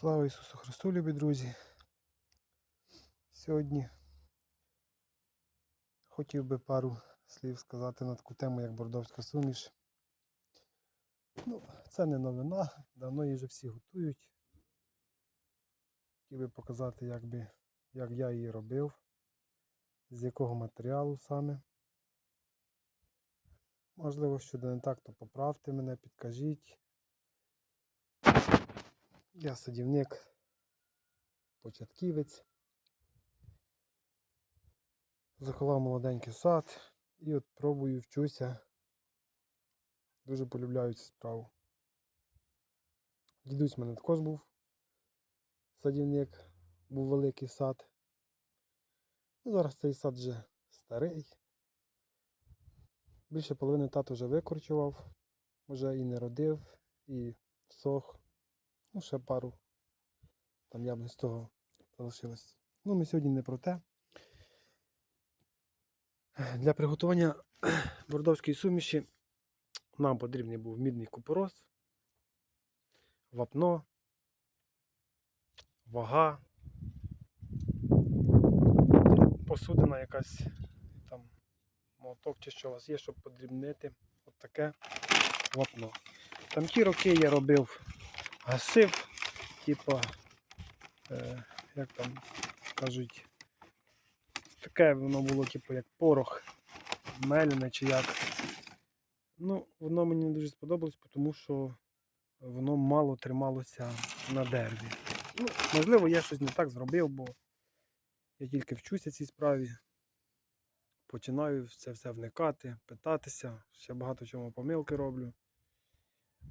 Слава Ісусу Христу, любі друзі. Сьогодні хотів би пару слів сказати на таку тему, як бордовська суміш. Ну, це не новина, давно її вже всі готують. Хотів би показати, як, би, як я її робив, з якого матеріалу саме. Можливо, що не так, то поправте мене, підкажіть. Я садівник, початківець. Заховав молоденький сад і от пробую вчуся. Дуже полюбляю цю справу. Дідусь в мене також був садівник, був великий сад. Ну, зараз цей сад вже старий. Більше половини тато вже викорчував, вже і не родив, і всох. Ну, ще пару там яблунь з того залишилось. Ну, ми сьогодні не про те. Для приготування бордовської суміші нам потрібний був мідний купорос, вапно, вага, посудина якась там молоток чи що у вас є, щоб подрібнити от таке вапно. Там ті роки я робив гасив, типа, е, як там кажуть, таке воно було, типу, як порох мелене чи як. Ну, воно мені не дуже сподобалось, тому що воно мало трималося на дереві. Ну, можливо, я щось не так зробив, бо я тільки вчуся цій справі. Починаю в це все вникати, питатися, ще багато чому помилки роблю.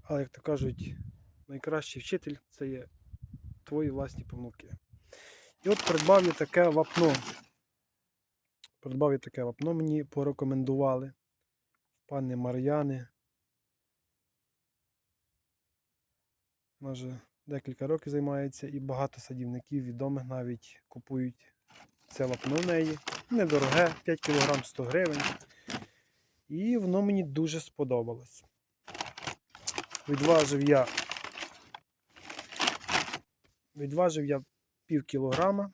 Але, як то кажуть, найкращий вчитель це є твої власні помилки. І от придбав я таке вапно. Придбав я таке вапно, мені порекомендували пане Мар'яни. Вже декілька років займається і багато садівників відомих навіть купують це вапно в неї. Недороге, 5 кг 100 гривень. І воно мені дуже сподобалось. Відважив я відважив я пів кілограма,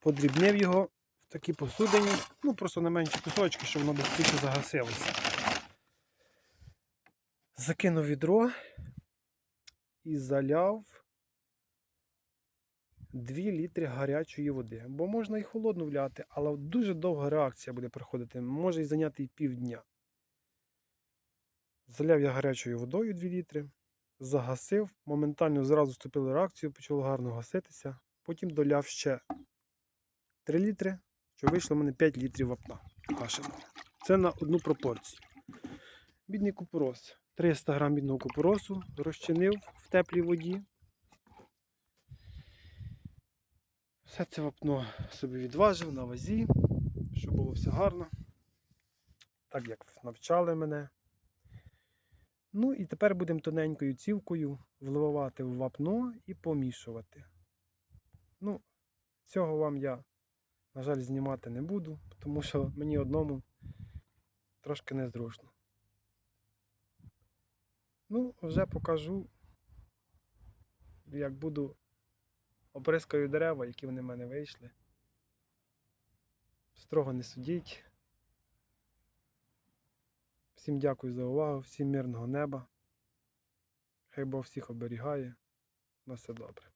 подрібнив його в такій посудині, ну просто на менші кусочки, щоб воно швидше загасилося. Закинув відро і заляв 2 літри гарячої води. Бо можна і холодну вляти, але дуже довга реакція буде проходити, може і зайняти і півдня. Заляв я гарячою водою 2 літри, загасив, моментально зразу вступили реакцію, почало гарно гаситися. Потім доляв ще 3 літри, що вийшло в мене 5 літрів вапна кашеного. Це на одну пропорцію. Бідний купорос. 300 грам бідного купоросу розчинив в теплій воді. Все це вапно собі відважив на вазі, щоб було все гарно. Так як навчали мене. Ну і тепер будемо тоненькою цівкою вливати в вапно і помішувати. Ну, цього вам я, на жаль, знімати не буду, тому що мені одному трошки незручно. Ну, вже покажу, як буду оприскаю дерева, які вони в мене вийшли. Строго не судіть. Всім дякую за увагу, всім мирного неба. Хай Бог всіх оберігає. На все добре.